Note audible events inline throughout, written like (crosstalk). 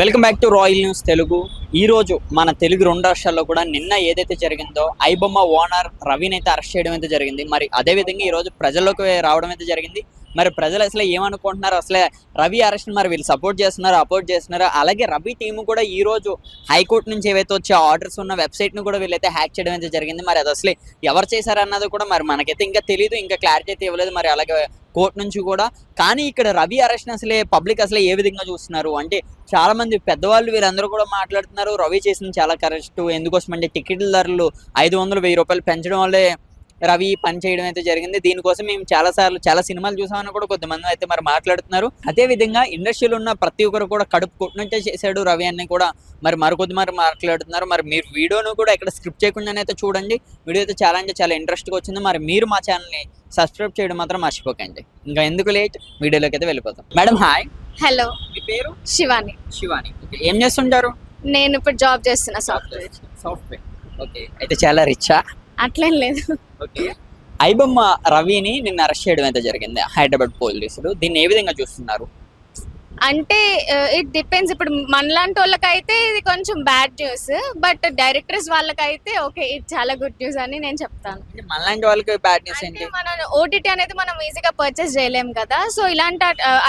Welcome back to Royal News Telugu. ఈ రోజు మన తెలుగు రెండు రాష్ట్రాల్లో కూడా నిన్న ఏదైతే జరిగిందో ఐబొమ్మ ఓనర్ రవిని అయితే అరెస్ట్ చేయడం అయితే జరిగింది. మరి అదే విధంగా ప్రజల్లోకి రావడం అయితే జరిగింది. మరి ప్రజలు అసలు ఏమనుకుంటున్నారు? అసలే రవి అరెస్ట్ మరి వీళ్ళు సపోర్ట్ చేస్తున్నారు అపోర్ట్ చేస్తున్నారు? అలాగే రవి టీము కూడా ఈ రోజు హైకోర్టు నుంచి ఏవైతే వచ్చే ఆర్డర్స్ ఉన్న వెబ్సైట్ను కూడా వీళ్ళైతే హ్యాక్ చేయడం అయితే జరిగింది. మరి అది అసలు ఎవరు చేశారన్నది కూడా మరి మనకైతే ఇంకా తెలియదు ఇంకా క్లారిటీ అయితే ఇవ్వలేదు. మరి అలాగే కోర్టు నుంచి కూడా. కానీ ఇక్కడ రవి అరెస్ట్ అసలే పబ్లిక్ అసలే ఏ విధంగా చూస్తున్నారు? అంటే చాలా మంది పెద్దవాళ్ళు వీరందరూ కూడా మాట్లాడుతున్నారు రవి చేసింది చాలా కరెక్ట్. ఎందుకోసం అంటే టికెట్ల ధరలు ఐదు వందలు వెయ్యి రూపాయలు పెంచడం వల్లే రవి పని చేయడం అయితే జరిగింది. దీనికోసం మేము చాలా సార్లు చాలా సినిమాలు చూసామని కూడా కొంతమంది అయితే మరి మాట్లాడుతున్నారు. అదే విధంగా ఇండస్ట్రీలో ఉన్న ప్రతి ఒక్కరు కూడా కడుపు కొట్టినట్టే చేశాడు రవి అని కూడా మరి మరికొద్ది మరి మాట్లాడుతున్నారు. మరి మీరు వీడియోను కూడా ఇక్కడ స్క్రిప్ట్ చేయకుండానే అయితే చూడండి. వీడియో అయితే చాలా అంటే చాలా ఇంట్రెస్ట్గా వచ్చింది. మరి మీరు మా ఛానల్ని సబ్స్క్రైబ్ చేయడం మాత్రం మర్చిపోకండి. ఇంకా ఎందుకు లేట్? వీడియోలోకి అయితే వెళ్ళిపోతాం. Madam hi. హలో. మీ పేరు? శివాని. శివాని. ఏం చేస్తుంటారు? నేను ఇప్పుడు జాబ్ చేస్తున్నా సాఫ్ట్వేర్. సాఫ్ట్వేర్. ఓకే అయితే చాలా రిచ్చా అట్లేం లేదు. ఐబొమ్మ రవిని నిన్న అరెస్ట్ చేయడం అయితే జరిగింది హైదరాబాద్ పోలీసులు. దీన్ని ఏ విధంగా చూస్తున్నారు? అంటే ఇట్ డిపెండ్స్ ఇప్పుడు మనలాంటి వాళ్ళకైతే ఇది కొంచెం బ్యాడ్ న్యూస్ బట్ డైరెక్టర్స్ వాళ్ళకైతే ఓకే ఇది చాలా గుడ్ న్యూస్ అని నేను చెప్తాను. మనలాంటి వాళ్ళకి బ్యాడ్ న్యూస్ ఏంటి? మనం ఓటీటీ అనేది మనం ఈజీగా పర్చేస్ చేయలేం కదా. సో ఇలాంటి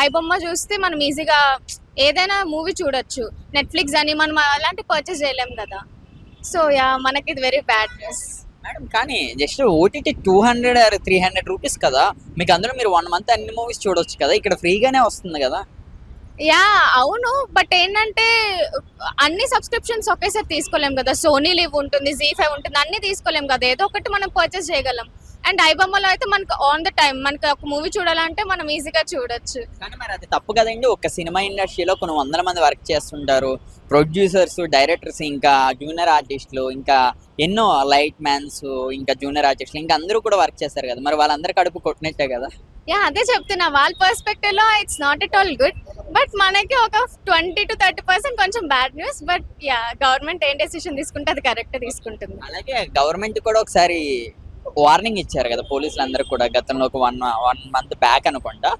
ఐబొమ్మ చూస్తే మనం ఈజీగా ఏదైనా మూవీ చూడొచ్చు. నెట్ఫ్లిక్స్ అని మనం అలాంటి పర్చేస్ చేయలేం కదా. సో యా మనకి ఇది వెరీ బ్యాడ్ న్యూస్ మేడం కానీ just OTT two hundred or three hundred rupees కదా. మీకు అందులో మీరు వన్ మంత్ అన్ని మూవీస్ చూడొచ్చు కదా. ఇక్కడ ఫ్రీగానే వస్తుంది కదా. యా అవును. బట్ ఏంటంటే అన్ని సబ్స్క్రిప్షన్స్ ఒకేసారి తీసుకోలేం కదా. సోనీ లివ్ ఉంటుంది జీ ఫైవ్ ఉంటుంది అన్ని తీసుకోలేం కదా. ఏదో ఒకటి మనం పర్చేస్ చేయగలం. అండ్ ఐబొమ్మలో అయితే మనకు ఆన్ ద టైం మనకి ఒక మూవీ చూడాలంటే మనం ఈజీగా చూడొచ్చు. కానీ మరి అది తప్పు కదండి. ఒక సినిమా ఇండస్ట్రీలో కొన్ని వందల మంది వర్క్ చేస్తుంటారు. ప్రొడ్యూసర్స్ డైరెక్టర్స్ ఇంకా జూనియర్ ఆర్టిస్టులు ఇంకా ఎన్నో లైట్ మ్యాన్స్ ఇంకా జూనియర్ ఆర్టిస్టులు ఇంకా అందరూ కూడా వర్క్ చేస్తారు కదా. మరి వాళ్ళందరూ కడుపు కొట్టినట్టే కదా? యా అదే చెప్తున్నా. వాళ్ళ పర్స్పెక్టివ్లో it's not at all good but మనకి ఒక ట్వంటీ టు థర్టీ పర్సెంట్ కొంచెం bad news but yeah government ఏం డెసిషన్ తీసుకుంటే అది కరెక్ట్ తీసుకుంటుంది. అలాగే గవర్నమెంట్ కూడా ఒకసారి వార్నింగ్ ఇచ్చారు కదా పోలీసులు అందరూ కూడా గతంలో ఒక వన్ వన్ మంత్ బ్యాక్ అనుకుంటా.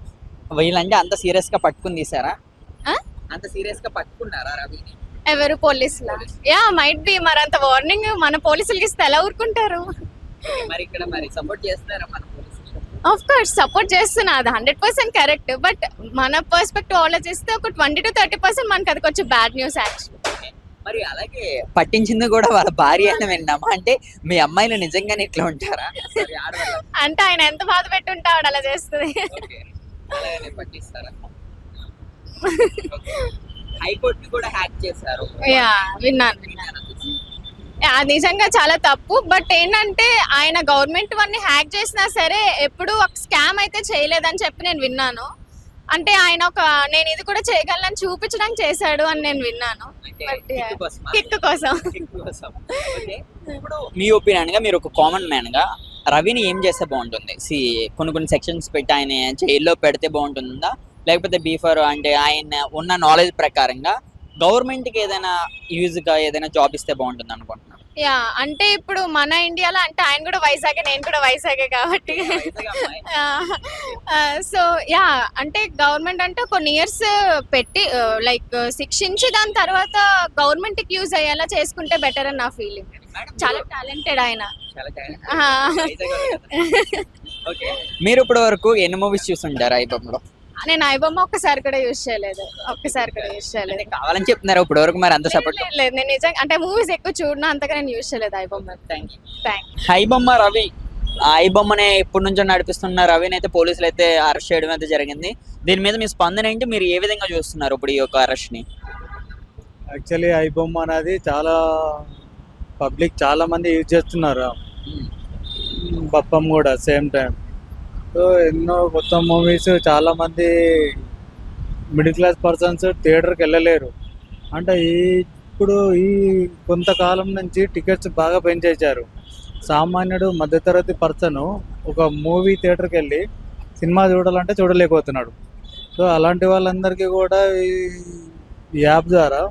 వీళ్ళంటే అంత సీరియస్గా పట్టుకుని తీసారా? అంత సీరియస్గా పట్టుకున్నారా రవిని? ఎవరు పోలీసులా? యా మైట్ బి మరి అంత వార్నింగ్ మన పోలీసులకి ఇస్తే ఎలా ఊరుకుంటారు? మరి ఇక్కడ మరి సపోర్ట్ చేస్తున్నారా మన ఆఫ్ కోర్స్ సపోర్ట్ చేస్తున్నా. అది హండ్రెడ్ పర్సెంట్ కరెక్ట్ బట్ మన పర్స్పెక్టివ్ ఆలోచిస్తే ఒక ట్వంటీ టు థర్టీ పర్సెంట్ మనకి అది కొంచెం బ్యాడ్ న్యూస్ యాక్చువల్లీ మరి అలాగే పట్టించింది కూడా వాళ్ళ భార్య అని విన్నామా? అంటే మీ అమ్మాయిలు నిజంగానే ఇట్లా ఉంటారా. అంటే ఆయన ఎంత బాధ పెట్టి ఉంటాడు అలా చేస్తుంది. Okay. అలాగనే పట్టిస్తారా? హైకోర్టు కూడా హ్యాక్ చేశారు. యా విన్నాను. విన్నాను యా, అది నిజంగా చాలా తప్పు. బట్ ఏంటంటే ఆయన గవర్నమెంట్ వన్ని హ్యాక్ చేసినా సరే ఎప్పుడు ఒక స్కామ్ అయితే చేయలేదని చెప్పి నేను విన్నాను. అంటే ఆయన ఒక నేను ఇది కూడా చేయగలను చూపించడానికి చేశాడు అని నేను విన్నాను? కిక్ కోసం మీ ఒపీనియన్గా మీరు ఒక కామన్ మ్యాన్గా రవిని ఏం చేస్తే బాగుంటుంది? సి కొన్ని కొన్ని సెక్షన్స్ పెట్టి ఆయన జైల్లో పెడితే బాగుంటుందా? లేకపోతే బీఫర్ అంటే ఆయన ఉన్న నాలెడ్జ్ ప్రకారంగా గవర్నమెంట్కి ఏదైనా యూజ్గా ఏదైనా జాబ్ ఇస్తే బాగుంటుంది అనుకుంటున్నాను యా అంటే ఇప్పుడు మన ఇండియాలో అంటే ఆయన కూడా వైజాగ్ నేను కూడా వైజాగే కాబట్టి. (laughs) సో యా అంటే గవర్నమెంట్ అంటే కొన్ని ఇయర్స్ పెట్టి లైక్ శిక్షించి దాని తర్వాత గవర్నమెంట్కి యూజ్ అయ్యేలా చేసుకుంటే బెటర్ అని నా ఫీలింగ్ చాలా టాలెంటెడ్ ఆయన. మీరు ఇప్పటి వరకు ఎన్ని మూవీస్ చూస్తుంటారు ఐబొమ్మలో నేను ఐబొమ్మ ఒక్కసారి కూడా యూజ్ చేయలేదు. ఒక్కసారి కూడా యూజ్ చేయలేదు. కావాలని చెప్తున్నారు ఇప్పటి వరకు మరి అంత సపోర్ట్ లేదు, నేను నిజంగా అంటే మూవీస్ ఎక్కువ చూడను అంతగా నేను యూజ్ చేయలేదు iBomma. Thank you thank iBomma Ravi ఐబొమ్మనే ఎప్పటి నుంచో నడిపిస్తున్న రవిని అయితే పోలీసులు అయితే అరెస్ట్ చేయడం అయితే జరిగింది. దీని మీద మీ స్పందన ఏంటి? మీరు ఏ విధంగా చూస్తున్నారు ఇప్పుడు ఈ యొక్క అరెస్ట్ని? యాక్చువల్లీ ఐబొమ్మ అనేది చాలా పబ్లిక్ చాలా మంది యూజ్ చేస్తున్నారు. బప్పం కూడా సేమ్ టైం సో ఎన్నో కొత్త మూవీస్ చాలా మంది మిడిల్ క్లాస్ పర్సన్స్ థియేటర్కి వెళ్ళలేరు. అంటే ఈ ఇప్పుడు ఈ కొంతకాలం నుంచి టికెట్స్ బాగా పెంచేశారు. సామాన్యుడు మధ్యతరగతి పర్సన్ ఒక మూవీ థియేటర్కి వెళ్ళి సినిమా చూడాలంటే చూడలేకపోతున్నాడు. సో అలాంటి వాళ్ళందరికీ కూడా ఈ ఈ యాప్ ద్వారా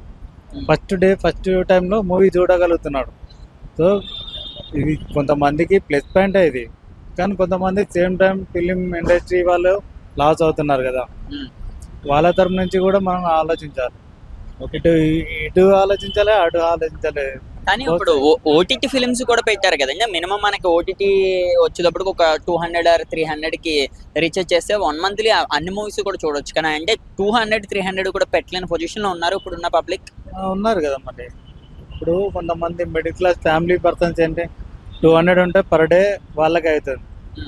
ఫస్ట్ డే ఫస్ట్ టైంలో మూవీ చూడగలుగుతున్నాడు. సో ఇది కొంతమందికి ప్లస్ పాయింట్ ఇది. కానీ కొంతమంది సేమ్ టైం ఫిలిం ఇండస్ట్రీ వాళ్ళు లాస్ అవుతున్నారు కదా. వాళ్ళ తరపు నుంచి కూడా మనం ఆలోచించాలి. ఇటు ఇటు ఆలోచించాలి అటు ఆలోచించాలి. కానీ ఇప్పుడు ఓటీటీ ఫిలిమ్స్ కూడా పెట్టారు కదండి మినిమం మనకి ఓటీటీ వచ్చేటప్పుడు ఒక టూ హండ్రెడ్ ఆర్ త్రీ హండ్రెడ్కి రీఛార్జ్ చేస్తే వన్ మంత్లీ అన్ని మూవీస్ కూడా చూడొచ్చు. కానీ అంటే టూ హండ్రెడ్ త్రీ హండ్రెడ్ కూడా పెట్టలేని పొజిషన్లో ఉన్నారు ఇప్పుడున్న పబ్లిక్? ఆ, ఉన్నారు కదా మరి. ఇప్పుడు కొంతమంది మిడిల్ క్లాస్ ఫ్యామిలీ పర్సన్స్ ఏంటి టూ హండ్రెడ్ ఉంటే పర్ డే వాళ్ళకి అవుతుంది.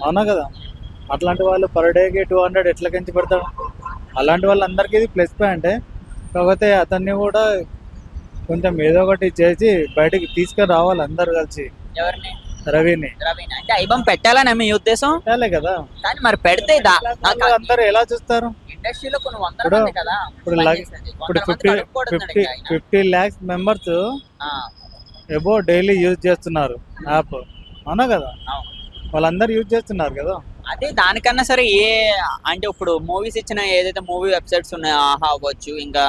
అవునా కదా? అట్లాంటి వాళ్ళు పర్ డేకి టూ హండ్రెడ్ ఎట్లా కంచి పెడతాడు అలాంటి వాళ్ళందరికీ ఇది ప్లస్ పాయింటే కాకపోతే అతన్ని కూడా కొంచెం ఏదో ఒకటి చేసి బయటికి తీసుకొని రావాలి అందరు కలిసి. ఎవరిని? రవిని. రవీనా? అంటే ఐబం పెట్టాలని మీ ఉద్దేశం? కదా. కానీ మరి పెడితే అందరూ ఎలా చూస్తారు? ఇండస్ట్రీలో కొన్ని వందల ఇప్పుడు- మంది కదా. ఇప్పుడు పని లగ్- చేసేది. ఇప్పుడు వందల మంది ఫిఫ్టీ కడుక్కోవడం ఫిఫ్టీ. ఫిఫ్టీ ల్యాక్స్ మెంబర్స్ ఆ, ఎబో డైలీ యూజ్ చేస్తున్నారు యాప్. అవునా కదా? అవును. వాళ్ళందరూ యూజ్ చేస్తున్నారు కదా. అదే దానికన్నా సరే ఏ అంటే ఇప్పుడు మూవీస్ ఇచ్చిన ఏదైతే మూవీ వెబ్సైట్స్ ఉన్నాయో ఆహా అవ్వచ్చు ఇంకా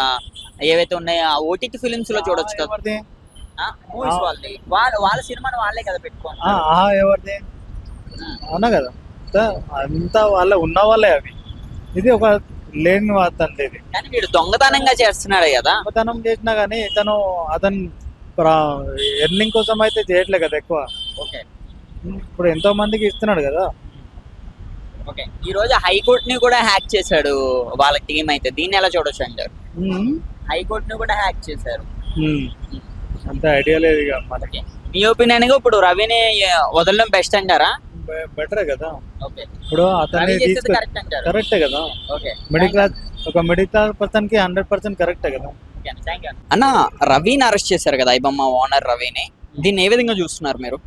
ఏవైతే ఉన్నాయో ఆ ఓటీటీ ఫిలిమ్స్లో చూడొచ్చు కదా. మూవీస్. వాళ్ళది. వాళ్ళ వాళ్ళ సినిమాని వాళ్ళే కదా పెట్టుకోండి ఆహా ఎవరిది? అవునా కదా? అంతా- వాళ్ళ ఉన్న వాళ్ళే అవి. ఇది ఒక లేని వార్తండి ఇది కానీ వీడు దొంగతనంగా చేస్తున్నాడు కదా. దొంగతనం చేసినా కానీ ఇతను అతను ఎర్నింగ్ కోసం అయితే చేయట్లే కదా ఎక్కువ. ఓకే. ఇప్పుడు ఎంతో మందికి ఇస్తున్నాడు కదా. ఓకే. ఈ రోజు హైకోర్టు ని కూడా హ్యాక్ చేశాడు వాళ్ళ టీం అయితే. దీన్ని ఎలా చూడొచ్చు అంటారు. హైకోర్టు ని కూడా హ్యాక్ చేశారు. అంత ఐడియా లేదు ఇక మనకి. మీ ఒపీనియన్గా ఇప్పుడు రవిని వదలడం బెస్ట్ అంటారా? బెటరే కదా. ఓకే. ఇప్పుడు తీసుకు కరెక్ట్ అంటారు. కరెక్టే కదా. ఓకే. మిడిల్ క్లాస్ ఒక మిడిల్ క్లాస్ పర్సన్కి హండ్రెడ్ పర్సెంట్ కరెక్టే కదా. అన్న రవిని అరెస్ట్ చేశారు కదా ఐబమ్మ ఓనర్ రవిని. దీన్ని ఏ విధంగా చూస్తున్నారు మీరు?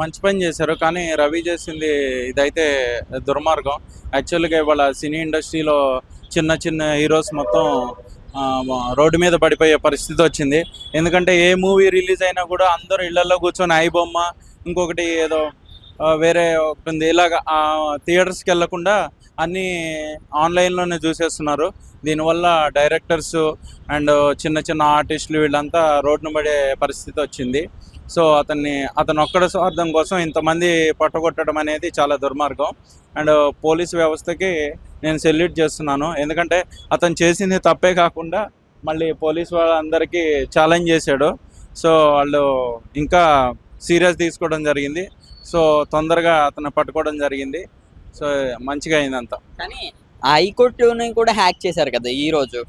మంచి పని చేశారు. కానీ రవి చేసింది ఇదైతే దుర్మార్గం. యాక్చువల్గా ఇవాళ సినీ ఇండస్ట్రీలో చిన్న చిన్న హీరోస్ మొత్తం రోడ్డు మీద పడిపోయే పరిస్థితి వచ్చింది. ఎందుకంటే ఏ మూవీ రిలీజ్ అయినా కూడా అందరూ ఇళ్ళలో కూర్చొని ఐ బొమ్మ ఇంకొకటి ఏదో వేరే ఒకటి ఉంది ఇలాగ థియేటర్స్కి వెళ్ళకుండా అన్నీ ఆన్లైన్లోనే చూసేస్తున్నారు. దీనివల్ల డైరెక్టర్స్ అండ్ చిన్న చిన్న ఆర్టిస్టులు వీళ్ళంతా రోడ్డున పడే పరిస్థితి వచ్చింది. సో అతన్ని అతను ఒక్కడ స్వార్థం కోసం ఇంతమంది పట్టగొట్టడం అనేది చాలా దుర్మార్గం. అండ్ పోలీస్ వ్యవస్థకి నేను సెల్యూట్ చేస్తున్నాను. ఎందుకంటే అతను చేసింది తప్పే కాకుండా మళ్ళీ పోలీస్ వాళ్ళందరికీ ఛాలెంజ్ చేశాడు. సో వాళ్ళు ఇంకా సీరియస్ తీసుకోవడం జరిగింది. సో తొందరగా అతను పట్టుకోవడం జరిగింది. సో మంచిగా అయిందంతా. కానీ హైకోర్టుని కూడా హ్యాక్ చేశారు కదా ఈ రోజు.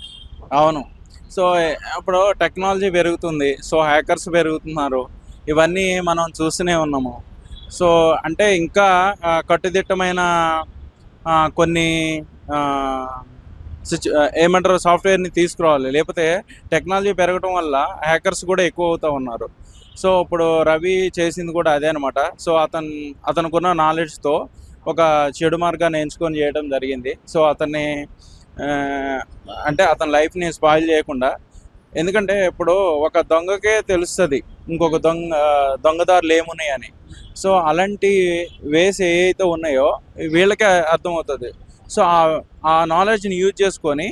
అవును. సో ఇప్పుడు టెక్నాలజీ పెరుగుతుంది. సో హ్యాకర్స్ పెరుగుతున్నారు. ఇవన్నీ మనం చూస్తూనే ఉన్నాము. సో అంటే ఇంకా కట్టుదిట్టమైన కొన్ని ఆ, సిచు- ఏమంటారు సాఫ్ట్వేర్ని తీసుకురావాలి. లేకపోతే టెక్నాలజీ పెరగడం వల్ల హ్యాకర్స్ కూడా ఎక్కువ అవుతూ ఉన్నారు. సో ఇప్పుడు రవి చేసింది కూడా అదే అనమాట సో అతను అతనుకున్న నాలెడ్జ్తో ఒక చెడు మార్గాన్ని ఎంచుకొని చేయడం జరిగింది. సో అతన్ని అంటే అతని లైఫ్ని స్పాయిల్ చేయకుండా ఎందుకంటే ఇప్పుడు ఒక దొంగకే తెలుస్తుంది. ఇంకొక దొంగ దొంగదారులు ఏమున్నాయి అని సో అలాంటి వేస్ ఏవైతే ఉన్నాయో వీళ్ళకే అర్థమవుతుంది. సో ఆ- నాలెడ్జ్ని యూజ్ చేసుకొని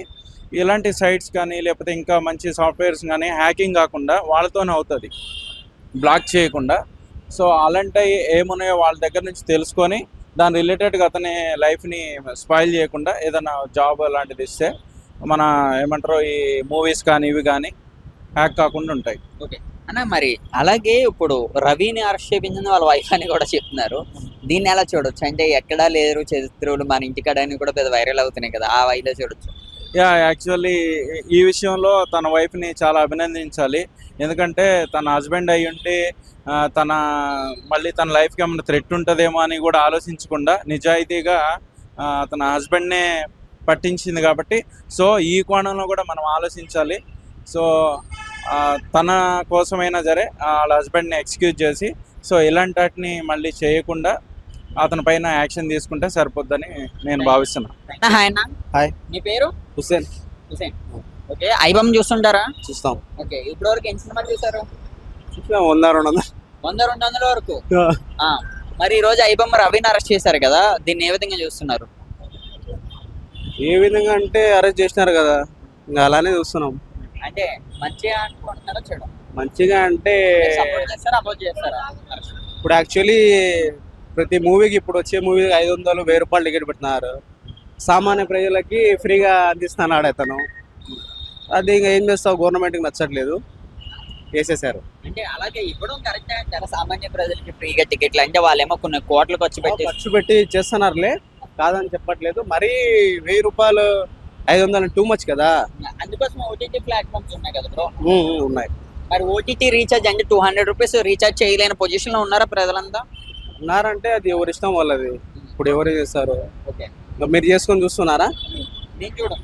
ఇలాంటి సైట్స్ కానీ లేకపోతే ఇంకా మంచి సాఫ్ట్వేర్స్ కానీ హ్యాకింగ్ కాకుండా వాళ్ళతోనే అవుతుంది. బ్లాక్ చేయకుండా. సో అలాంటివి ఏమున్నాయో వాళ్ళ దగ్గర నుంచి తెలుసుకొని దాని రిలేటెడ్గా అతని లైఫ్ని స్పాయిల్ చేయకుండా ఏదైనా జాబ్ అలాంటిది ఇస్తే మన ఏమంటారు ఈ మూవీస్ కానీ ఇవి కానీ హ్యాక్ కాకుండా ఉంటాయి. ఓకే అన్న మరి అలాగే ఇప్పుడు రవిని అరెస్ట్ చేయించింది వాళ్ళ వైఫ్ అని కూడా చెప్తున్నారు. దీన్ని ఎలా చూడొచ్చు? అంటే ఎక్కడా లేరు చరిత్రలు మన ఇంటికాడ అని కూడా పెద్ద వైరల్ అవుతున్నాయి కదా ఆ వైలో చూడొచ్చు. యా యాక్చువల్లీ ఈ విషయంలో తన వైఫ్ని చాలా అభినందించాలి. ఎందుకంటే తన హస్బెండ్ అయి ఉంటే తన మళ్ళీ తన లైఫ్కి ఏమైనా థ్రెట్ ఉంటుందేమో అని కూడా ఆలోచించకుండా నిజాయితీగా తన హస్బెండ్నే పట్టించింది కాబట్టి సో ఈ కోణంలో కూడా మనం ఆలోచించాలి. సో తన కోసమైనా సరే ఆ, వాళ్ళ హస్బెండ్ని ఎక్స్క్యూజ్ చేసి సో ఇలాంటి వాటిని మళ్ళీ చేయకుండా అతని పైన యాక్షన్ తీసుకుంటే సరిపోద్దని నేను భావిస్తున్నాను హాయ్ అన్న. హాయ్. మీ పేరు? హుసేన్ హుసేన్ ఓకే ఐబమ్ చూస్తుంటారా? చూస్తాం. ఓకే ఇప్పటి వరకు ఎన్ని సినిమాలు చూసారు చూసాం వంద రెండు వందలు. వంద రెండు వందల వరకు? ఆ, మరి ఈ రోజు ఐబమ్ రవిని అరెస్ట్ చేశారు కదా దీన్ని ఏ విధంగా చూస్తున్నారు? ఏ విధంగా అంటే అరెస్ట్ చేసినారు కదా ఇంకా అలానే చూస్తున్నాం. అంటే మంచిగా అనుకుంటున్నారా చెడు. మంచిగా అంటే సపోర్ట్ చేస్తారా అపోజ్ చేస్తారా? ఇప్పుడు యాక్చువల్లీ ప్రతి మూవీకి ఇప్పుడు వచ్చే మూవీకి ఐదు వందలు వెయ్యి రూపాయలు టికెట్ పెట్టినారు సామాన్య ప్రజలకి ఫ్రీగా అందిస్తున్నాడు అతను. అది ఇంకా ఏం చేస్తావు? గవర్నమెంట్కి నచ్చట్లేదు. వేసేసారు. అంటే అలాగే ఇవ్వడం కరెక్టే అంటారా? సామాన్య ప్రజలకి ఫ్రీగా టికెట్లు అంటే వాళ్ళేమో కొన్ని కోట్లు ఖర్చు పెట్టి ఖర్చు పెట్టి చేస్తున్నారులే. కాదని చెప్పట్లేదు. మరీ వెయ్యి రూపాయలు ఐదు వందలు టూ మచ్ కదా. అందుకోసం ఓటీటీ ప్లాట్ఫామ్స్ ఉన్నాయి కదా బ్రో ఉన్నాయి. మరి ఓటీటీ రీఛార్జ్ అంటే టూ హండ్రెడ్ రూపీస్ రీఛార్జ్ చేయలేని పొజిషన్లో ఉన్నారా ప్రజలంతా? ఉన్నారంటే అది ఎవరి ఇష్టం వాళ్ళది. ఇప్పుడు ఎవరు చేస్తారు? ఓకే. మీరు చేసుకొని చూస్తున్నారా? నేను.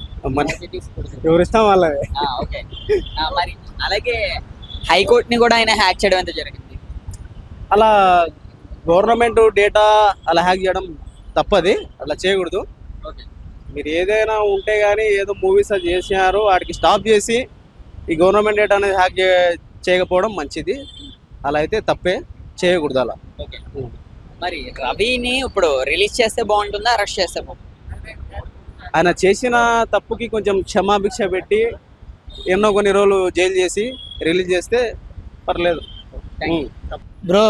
ఎవరి ఇష్టం వాళ్ళది? ఓకే. మరి అలాగే హైకోర్ట్ని కూడా ఆయన హ్యాక్ చేయడం అయితే జరిగింది? అలా గవర్నమెంట్ డేటా అలా హ్యాక్ చేయడం తప్పది. అలా చేయకూడదు. మీరు ఏదైనా ఉంటే కానీ ఏదో మూవీస్ అది చేసినారు వాటికి స్టాప్ చేసి ఈ గవర్నమెంట్ డేటా అనేది హ్యాక్ చేయకపోవడం మంచిది. అలా అయితే తప్పే చేయకూడదు అలా. ఓకే. మరి రవిని ఇప్పుడు రిలీజ్ చేస్తే బాగుంటుందా అరెస్ట్ చేస్తే ఆయన చేసిన తప్పుకి కొంచెం క్షమాభిక్ష పెట్టి ఎన్నో కొన్ని రోజులు జైలు చేసి రిలీజ్ చేస్తే పర్లేదు. బ్రో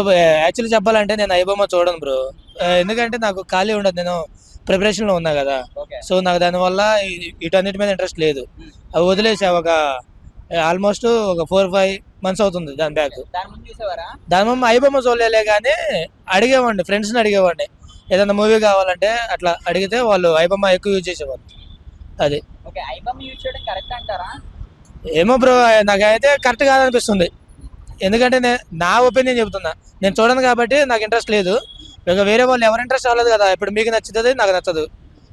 యాక్చువల్లీ చెప్పాలంటే నేను ఐబొమ్మ చూడను బ్రో ఎందుకంటే నాకు ఖాళీ ఉండదు నేను ప్రిపరేషన్లో ఉన్నా కదా. సో నాకు దానివల్ల వీటన్నిటి మీద ఇంట్రెస్ట్ లేదు. అవి వదిలేసా ఒక ఆల్మోస్ట్ ఒక ఫోర్ ఫైవ్ మంత్స్ అవుతుంది దాని బ్యాక్ దాని ముందు ఐబొమ్మ చూడలే కానీ అడిగేవాడిని ఫ్రెండ్స్ని అడిగేవాడిని. ఏదైనా మూవీ కావాలంటే అట్లా అడిగితే వాళ్ళు ఐబొమ్మ ఎక్కువ యూజ్ చేసేవాళ్ళు. అది. ఏమో బ్రో నాకైతే కరెక్ట్ కాదనిపిస్తుంది. ఎందుకంటే నే- నా ఒపీనియన్ చెబుతున్నా నేను చూడను కాబట్టి నాకు ఇంట్రెస్ట్ లేదు. ఇక వేరే వాళ్ళు ఎవరు ఇంట్రెస్ట్ అవ్వలేదు కదా? ఇప్పుడు మీకు నచ్చుతుంది నాకు నచ్చదు.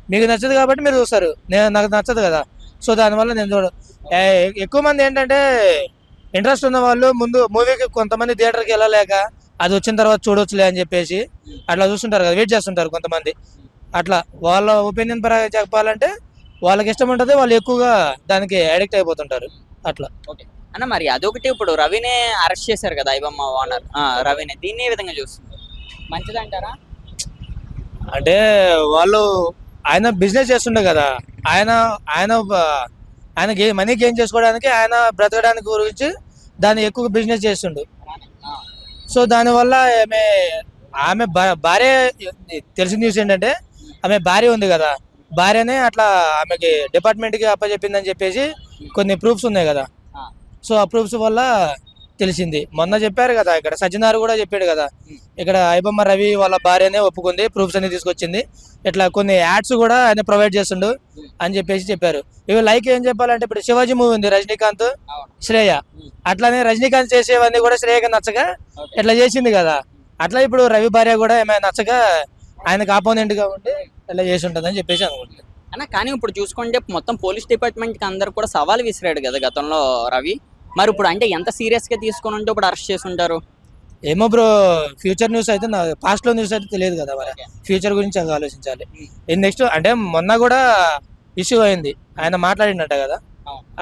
మీకు నచ్చదు కాబట్టి మీరు చూస్తారు. నేను నాకు నచ్చదు కదా? సో దానివల్ల నేను చూడ ఎక్కువ మంది ఏంటంటే ఇంట్రెస్ట్ ఉన్న వాళ్ళు ముందు మూవీకి కొంతమంది థియేటర్కి వెళ్ళలేక అది వచ్చిన తర్వాత చూడొచ్చులే అని చెప్పేసి అట్లా చూస్తుంటారు కదా? వెయిట్ చేస్తుంటారు కొంతమంది. అట్లా వాళ్ళ ఒపీనియన్ పరంగా చెప్పాలంటే వాళ్ళకి ఇష్టం ఉంటుంది వాళ్ళు ఎక్కువగా దానికి అడిక్ట్ అయిపోతుంటారు. అట్లా. ఓకే. అన్న మరి అదొకటి ఇప్పుడు రవినే అరెస్ట్ చేశారు కదా ఐబమ్మ ఓనర్ రవిని. దీన్ని ఏ విధంగా చూస్తుంది మంచిది అంటారా అంటే వాళ్ళు ఆయన బిజినెస్ చేస్తుండే కదా. ఆయన ఆయన బ- ఆయన గే- మనీ గెయిన్ చేసుకోవడానికి ఆయన బ్రతకడానికి గురించి దాన్ని ఎక్కువ బిజినెస్ చేస్తుండు. సో దానివల్ల ఆమె ఆమె భార్య తెలిసిన న్యూస్ ఏంటంటే ఆమె భార్య ఉంది కదా. భార్యనే అట్లా ఆమెకి డిపార్ట్మెంట్కి అప్పచెప్పిందని చెప్పేసి కొన్ని ప్రూఫ్స్ ఉన్నాయి కదా. సో ఆ ప్రూఫ్స్ వల్ల తెలిసింది. మొన్న చెప్పారు కదా ఇక్కడ సజ్జనారు కూడా చెప్పాడు కదా. ఇక్కడ ఐబొమ్మ రవి వాళ్ళ భార్యనే ఒప్పుకుంది ప్రూఫ్స్ అన్ని తీసుకొచ్చింది. ఇట్లా కొన్ని యాడ్స్ కూడా ఆయన ప్రొవైడ్ చేస్తుండు అని చెప్పేసి చెప్పారు. ఇవి లైక్ ఏం చెప్పాలంటే ఇప్పుడు శివాజీ మూవీ ఉంది రజనీకాంత్. శ్రేయ. అట్లానే రజనీకాంత్ చేసేవన్నీ కూడా శ్రేయకి నచ్చగా Okay. ఇట్లా చేసింది కదా. అట్లా ఇప్పుడు రవి భార్య కూడా ఏమైనా నచ్చగా ఆయనకు ఆపోనెంట్గా ఉంటే ఇట్లా చేసి ఉంటుందని చెప్పేసి అనుకుంటున్నాను. అన్న కానీ ఇప్పుడు చూసుకుంటే మొత్తం పోలీస్ డిపార్ట్మెంట్కి అందరు కూడా సవాల్ విసిరాడు కదా గతంలో రవి. మరి ఇప్పుడు అంటే ఎంత సీరియస్గా తీసుకొని ఉంటే ఇప్పుడు అరెస్ట్ చేసి ఉంటారు ఏమో బ్రో ఫ్యూచర్ న్యూస్ అయితే నా పాస్ట్లో న్యూస్ అయితే తెలియదు కదా మరి. ఫ్యూచర్ గురించి అది ఆలోచించాలి. నెక్స్ట్ అంటే మొన్న కూడా ఇష్యూ అయింది. ఆయన మాట్లాడినట్ట కదా.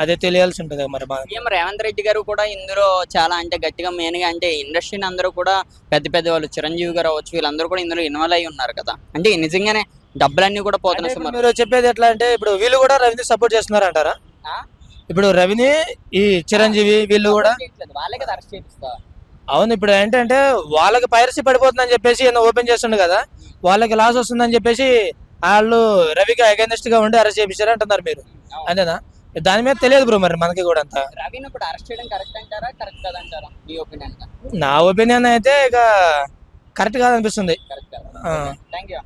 అదే తెలియాల్సి ఉంటుంది మరి సీఎం రేవంత్ రెడ్డి గారు కూడా ఇందులో చాలా అంటే గట్టిగా మెయిన్గా అంటే ఇండస్ట్రీని అందరూ కూడా పెద్ద పెద్ద వాళ్ళు చిరంజీవి గారు అవ్వచ్చు వీళ్ళందరూ కూడా ఇందులో ఇన్వాల్వ్ అయి ఉన్నారు కదా. అంటే నిజంగానే డబ్బులన్నీ కూడా పోతున్నాయి మీరు చెప్పేది ఎట్లా అంటే ఇప్పుడు వీళ్ళు కూడా రవిని సపోర్ట్ చేస్తున్నారు అంటారా? ఇప్పుడు రవిని ఈ చిరంజీవి వీళ్ళు కూడా చేయట్లేదు. వాళ్ళే కదా అరెస్ట్ చేపిస్తా. అవును ఇప్పుడు ఏంటంటే వాళ్ళకి పైరసీ పడిపోతుందని చెప్పేసి ఏదో ఓపెన్ చేస్తుండు కదా వాళ్ళకి లాస్ వస్తుందని చెప్పేసి వాళ్ళు రవికి అగెనిస్ట్గా ఉండి అరెస్ట్ చేపించారు అంటున్నారు మీరు. అంతేనా? దాని మీద తెలియదు బ్రో మరి మనకి కూడా అంతా. రవిని ఇప్పుడు అరెస్ట్ చేయడం కరెక్ట్ అంటారా? కరెక్ట్ కాదంటారా? మీ ఒపీనియన్ నా ఒపీనియన్ అయితే ఇక కరెక్ట్ కాదనిపిస్తుంది. Thank you